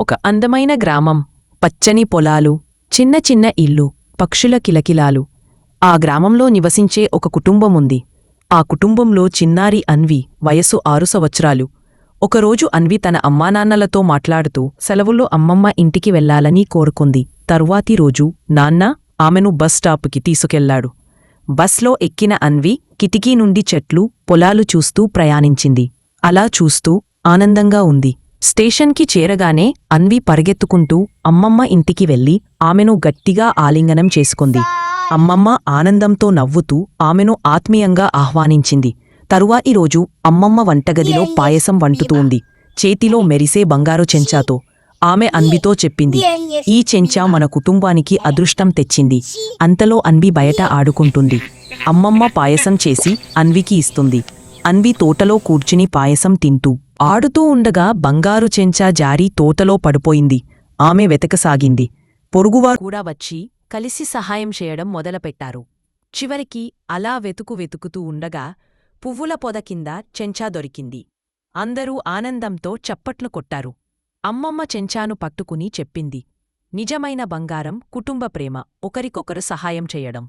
ఒక అందమైన గ్రామం. పచ్చని పొలాలు చిన్న చిన్న ఇల్లు పక్షుల కిలకిలాలు. ఆ గ్రామంలో నివసించే ఒక కుటుంబముంది. ఆ కుటుంబంలో చిన్నారి అన్వి వయస్సు ఆరు సంవత్సరాలు. ఒకరోజు అన్వి తన అమ్మానాన్నలతో మాట్లాడుతూ సెలవుల్లో అమ్మమ్మ ఇంటికి వెళ్ళాలని కోరుకుంది. తరువాతి రోజు నాన్న ఆమెను బస్ స్టాపుకి తీసుకెళ్ళాడు. బస్లో ఎక్కిన అన్వి కిటికీ నుండి చెట్లు పొలాలు చూస్తూ ప్రయాణించింది. అలా చూస్తూ ఆనందంగా ఉంది. స్టేషన్కి చేరగానే అన్వి పరిగెత్తుకుంటూ అమ్మమ్మ ఇంటికి వెళ్ళి ఆమెను గట్టిగా ఆలింగనం చేసుకుంది. అమ్మమ్మ ఆనందంతో నవ్వుతూ ఆమెను ఆత్మీయంగా ఆహ్వానించింది. తరువాతి రోజు అమ్మమ్మ వంటగదిలో పాయసం వంటుతూ ఉంది. చేతిలో మెరిసే బంగారు చెంచాతో ఆమె అన్వితో చెప్పింది. ఈ చెంచా మన కుటుంబానికి అదృష్టం తెచ్చింది. అంతలో అన్వి బయట ఆడుకుంటుంది. అమ్మమ్మ పాయసం చేసి అన్వికి ఇస్తుంది. అన్వి తోటలో కూర్చుని పాయసం తింటూ ఆడుతూ ఉండగా బంగారు చెంచా జారి తోటలో పడిపోయింది. ఆమె వెతకసాగింది. పొరుగువారు కూడా వచ్చి కలిసి సహాయం చేయడం మొదలుపెట్టారు. చివరికి అలా వెతుకు వెతుకుతూ ఉండగా పువ్వుల పొద కింద చెంచా దొరికింది. అందరూ ఆనందంతో చప్పట్లు కొట్టారు. అమ్మమ్మ చెంచాను పట్టుకుని చెప్పింది. నిజమైన బంగారం కుటుంబ ప్రేమ ఒకరికొకరు సహాయం చేయడం.